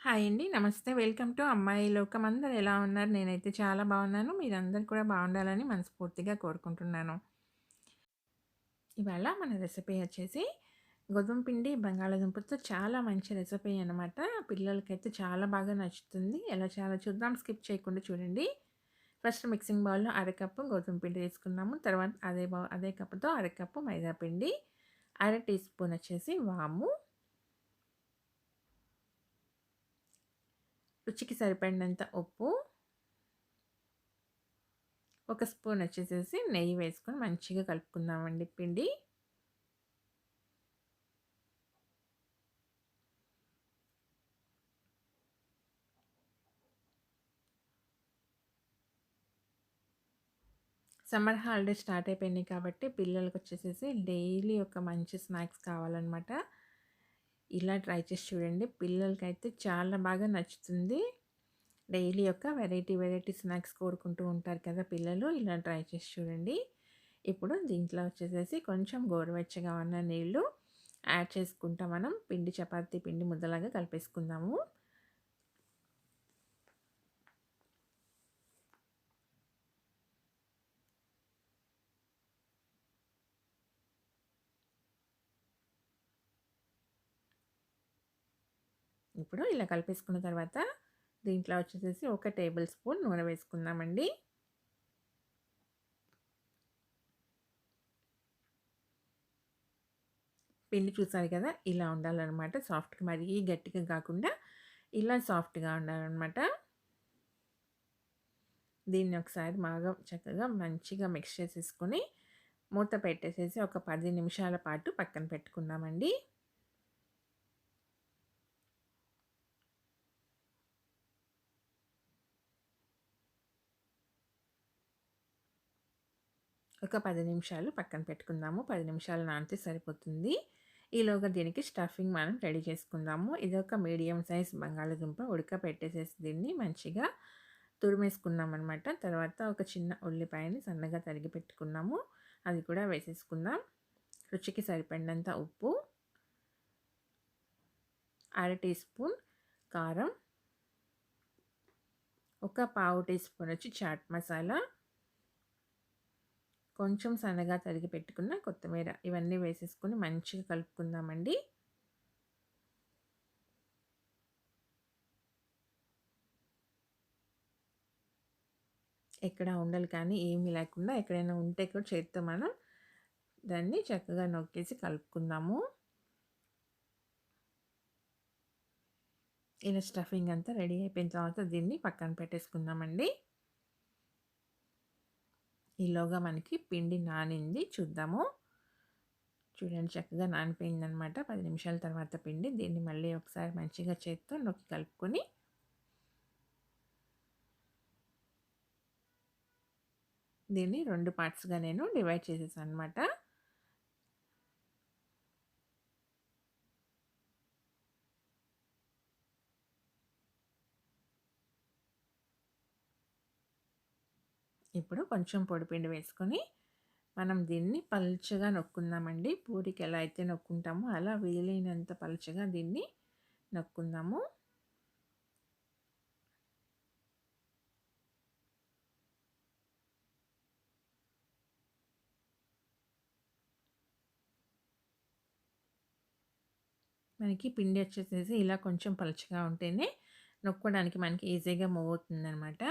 Hi అండి. నమస్తే. Welcome to అమ్మాయి లోకం. అందరు ఎలా ఉన్నారు? నేనైతే చాలా బాగున్నాను. మీరందరు కూడా బాగుండాలని మనస్ఫూర్తిగా కోరుకుంటున్నాను. ఇవాళ మన రెసిపీ వచ్చేసి గోధుమ పిండి, బంగాళాదుంపతో చాలా మంచి రెసిపీ అనమాట. పిల్లలకైతే చాలా బాగా నచ్చుతుంది. ఎలా చాలా చూద్దాం. స్కిప్ చేయకుండా చూడండి. ఫస్ట్ మిక్సింగ్ బౌల్‌లో అరకప్పు గోధుమ పిండి తీసుకున్నాము. తర్వాత అదే బౌ అదే కప్పుతో అరకప్పు మైదా పిండి, అర టీ స్పూన్ వచ్చేసి వాము రుచికి సరిపడినంత ఉప్పు ఒక స్పూన్ వచ్చేసేసి నెయ్యి వేసుకొని మంచిగా కలుపుకుందామండి పిండి. సమ్మర్ హాలిడే స్టార్ట్ అయిపోయినాయి కాబట్టి పిల్లలకి వచ్చేసేసి డైలీ ఒక మంచి స్నాక్స్ కావాలన్నమాట. ఇలా ట్రై చేసి చూడండి. పిల్లలకైతే చాలా బాగా నచ్చుతుంది. డైలీ యొక్క వెరైటీ వెరైటీ స్నాక్స్ కోరుకుంటూ ఉంటారు కదా పిల్లలు. ఇలా ట్రై చేసి చూడండి. ఇప్పుడు దీంట్లో వచ్చేసేసి కొంచెం గోరువెచ్చగా ఉన్న నీళ్ళు యాడ్ చేసుకుంటా మనం పిండి చపాతీ పిండి ముద్దలాగా కలిపేసుకుందాము. ఇప్పుడు ఇలా కలిపేసుకున్న తర్వాత దీంట్లో వచ్చేసేసి ఒక టేబుల్ స్పూన్ నూనె వేసుకుందామండి. పిండి చూసారు కదా ఇలా ఉండాలన్నమాట. సాఫ్ట్గా మరీ గట్టిగా కాకుండా ఇలా సాఫ్ట్గా ఉండాలన్నమాట. దీన్ని ఒకసారి బాగా చక్కగా మంచిగా మిక్స్ చేసేసుకొని మూత పెట్టేసేసి ఒక పది నిమిషాల పాటు పక్కన పెట్టుకుందామండి. ఒక పది నిమిషాలు పక్కన పెట్టుకుందాము. పది నిమిషాలు నానితే సరిపోతుంది. ఈలోగా దీనికి స్టఫింగ్ మనం రెడీ చేసుకుందాము. ఇది ఒక మీడియం సైజ్ బంగాళదుంప ఉడకపెట్టేసేసి దీన్ని మంచిగా తురిమేసుకున్నాం అనమాట తర్వాత ఒక చిన్న ఉల్లిపాయని సన్నగా తరిగి పెట్టుకున్నాము. అది కూడా వేసేసుకుందాం. రుచికి సరిపడినంత ఉప్పు అర టీ స్పూన్ కారం ఒక పావు టీ స్పూన్ వచ్చి చాట్ మసాలా కొంచెం సన్నగా తరిగి పెట్టుకున్న కొత్తిమీర ఇవన్నీ వేసేసుకొని మంచిగా కలుపుకుందామండి. ఎక్కడ ఉండలు కానీ ఏమీ లేకుండా ఎక్కడైనా ఉంటే కూడా చేతితో మనం దాన్ని చక్కగా నొక్కేసి కలుపుకుందాము. ఇలా స్టఫింగ్ అంతా రెడీ అయిపోయిన తర్వాత దీన్ని పక్కన పెట్టేసుకుందామండి. ఈలోగా మనకి పిండి నానింది. చూద్దాము. చూడండి చక్కగా నానిపోయింది అనమాట పది నిమిషాల తర్వాత పిండి. దీన్ని మళ్ళీ ఒకసారి మంచిగా చేత్తో నొక్కి కలుపుకొని దీన్ని రెండు పార్ట్స్గా నేను డివైడ్ చేసేసాను అనమాట ఇప్పుడు కొంచెం పొడిపిండి వేసుకొని మనం దీన్ని పలుచగా నొక్కుందామండి. పూరికి ఎలా అయితే నొక్కుంటామో అలా వీలైనంత పలుచగా దీన్ని నొక్కుందాము. మనకి పిండి వచ్చేసేసి ఇలా కొంచెం పలుచగా ఉంటేనే నొక్కడానికి మనకి ఈజీగా మూవ్ అవుతుందనమాట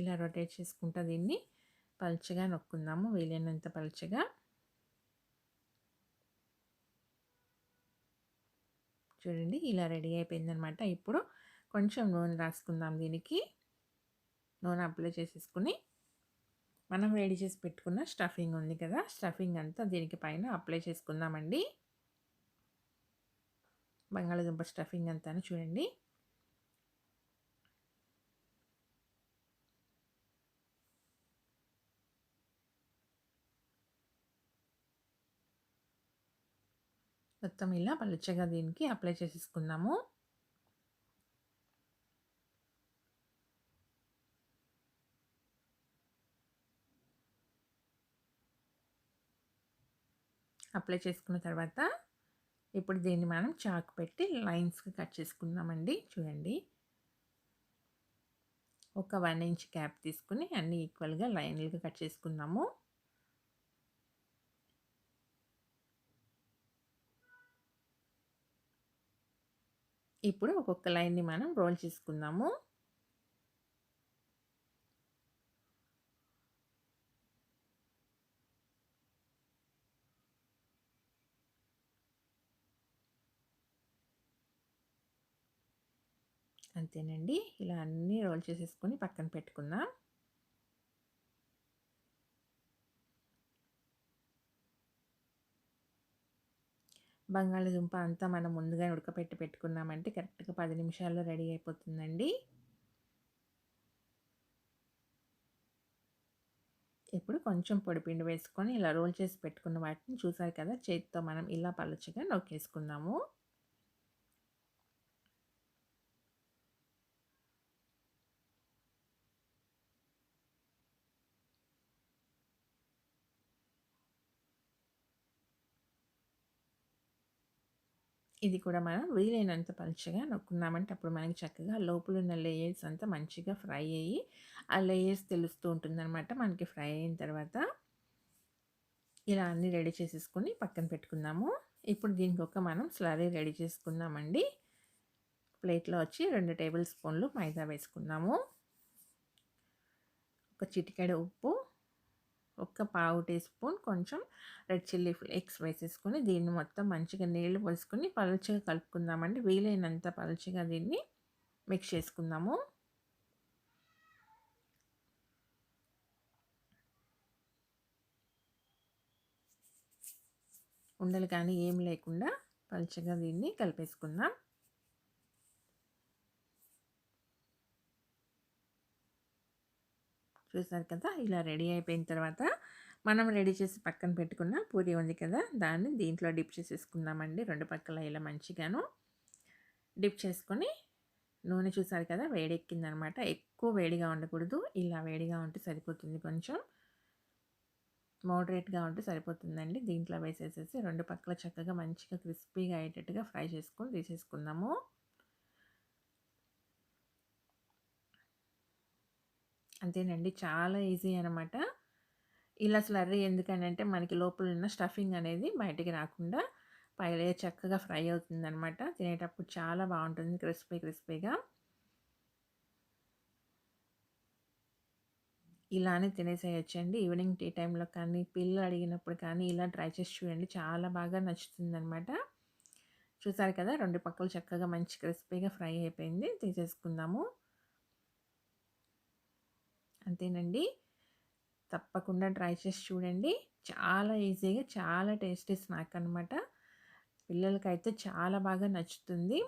ఇలా రొటేట్ చేసుకుంటా దీన్ని. పలుచగా నొక్కుందాము వీలైనంత పలుచగా. చూడండి ఇలా రెడీ అయిపోయిందనమాట ఇప్పుడు కొంచెం నూనె రాసుకుందాం దీనికి. నూనె అప్లై చేసేసుకుని మనం రెడీ చేసి పెట్టుకున్న స్టఫింగ్ ఉంది కదా స్టఫింగ్ అంతా దీనికి పైన అప్లై చేసుకుందామండి. బంగాళదుంప స్టఫింగ్ అంతా చూడండి. మొత్తం ఇలా పలుచగా దీనికి అప్లై చేసేసుకుందాము. అప్లై చేసుకున్న తర్వాత ఇప్పుడు దీన్ని మనం చాకు పెట్టి లైన్స్కి కట్ చేసుకుందామండి. చూడండి. ఒక వన్ ఇంచ్ క్యాప్ తీసుకుని అన్నీ ఈక్వల్గా లైన్లుగా కట్ చేసుకుందాము. ఇప్పుడు ఒక్కొక్క లైన్ని మనం రోల్ చేసుకుందాము. అంతేనండి. ఇలా అన్నీ రోల్ చేసేసుకొని పక్కన పెట్టుకుందాం. బంగాళదుంప అంతా మనం ముందుగా ఉడకపెట్టి పెట్టుకున్నామంటే కరెక్ట్గా పది నిమిషాల్లో రెడీ అయిపోతుందండి. ఇప్పుడు కొంచెం పొడిపిండి వేసుకొని ఇలా రోల్ చేసి పెట్టుకున్న వాటిని చూసారు కదా చేతితో మనం ఇలా పలుచగా నొక్కేసుకుందాము. ఇది కూడా మనం వీలైనంత పలుచగా నొక్కున్నామంటే అప్పుడు మనకి చక్కగా లోపల ఉన్న లేయర్స్ అంతా మంచిగా ఫ్రై అయ్యి ఆ లేయర్స్ తెలుస్తూ ఉంటుందన్నమాట. మనకి ఫ్రై అయిన తర్వాత ఇలా అన్నీ రెడీ చేసేసుకొని పక్కన పెట్టుకుందాము. ఇప్పుడు దీనికి ఒక మనం స్లరీ రెడీ చేసుకుందామండి. ప్లేట్లో వచ్చి రెండు టేబుల్ స్పూన్లు మైదా వేసుకుందాము. ఒక చిటికెడ ఉప్పు ఒక్క పావు టీ స్పూన్ కొంచెం రెడ్ చిల్లీ ఫ్లేక్స్ వేసేసుకొని దీన్ని మొత్తం మంచిగా నీళ్ళు పోసుకొని పలుచగా కలుపుకుందామండి. వీలైనంత పలుచగా దీన్ని మిక్స్ చేసుకుందాము. ఉండలు కానీ ఏం లేకుండా పలుచగా దీన్ని కలిపేసుకుందాం. చూసారు కదా? ఇలా రెడీ అయిపోయిన తర్వాత మనం రెడీ చేసి పక్కన పెట్టుకున్న పూరి ఉంది కదా? దాన్ని దీంట్లో డిప్ చేసేసుకుందామండి. రెండు పక్కల ఇలా మంచిగాను డిప్ చేసుకొని నూనె చూసారు కదా? వేడెక్కిందనమాట. ఎక్కువ వేడిగా ఉండకూడదు. ఇలా వేడిగా ఉంటే సరిపోతుంది కొంచెం. మోడరేట్గా ఉంటే సరిపోతుందండి. దీంట్లో వేసేసేసి రెండు పక్కల చక్కగా మంచిగా క్రిస్పీగా అయ్యేటట్టుగా ఫ్రై చేసుకొని తీసేసుకుందాము. అంతేనండి. చాలా ఈజీ అనమాట. ఇలా స్లర్రీ ఎందుకనంటే మనకి లోపల ఉన్న స్టఫింగ్ అనేది బయటికి రాకుండా పైలే చక్కగా ఫ్రై అవుతుందనమాట. తినేటప్పుడు చాలా బాగుంటుంది. క్రిస్పీ క్రిస్పీగా. ఇలానే తినేసేయచ్చండి. ఈవినింగ్ టీ టైంలో కానీ పిల్లలు అడిగినప్పుడు కానీ ఇలా ట్రై చేసి చూడండి. చాలా బాగా నచ్చుతుంది అనమాట చూసారు కదా రెండు పక్కలు చక్కగా మంచి క్రిస్పీగా ఫ్రై అయిపోయింది. తీసేసుకుందాము. అంతేనండి. తప్పకుండా ట్రై చేసి చూడండి. చాలా ఈజీగా చాలా టేస్టీ స్నాక్ అనమాట పిల్లలకైతే చాలా బాగా నచ్చుతుంది.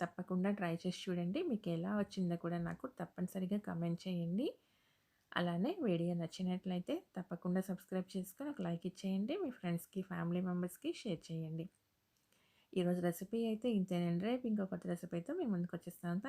తప్పకుండా ట్రై చేసి చూడండి. మీకు ఎలా వచ్చిందో కూడా నాకు తప్పనిసరిగా కమెంట్ చేయండి. అలానే వీడియో నచ్చినట్లయితే తప్పకుండా సబ్స్క్రైబ్ చేసుకొని ఒక లైక్ ఇచ్చేయండి. మీ ఫ్రెండ్స్కి ఫ్యామిలీ మెంబర్స్కి షేర్ చేయండి. ఈరోజు రెసిపీ అయితే ఇంతేనండి. రేపు ఇంకొక రెసిపీ అయితే మేము ముందుకు వచ్చేస్తాను.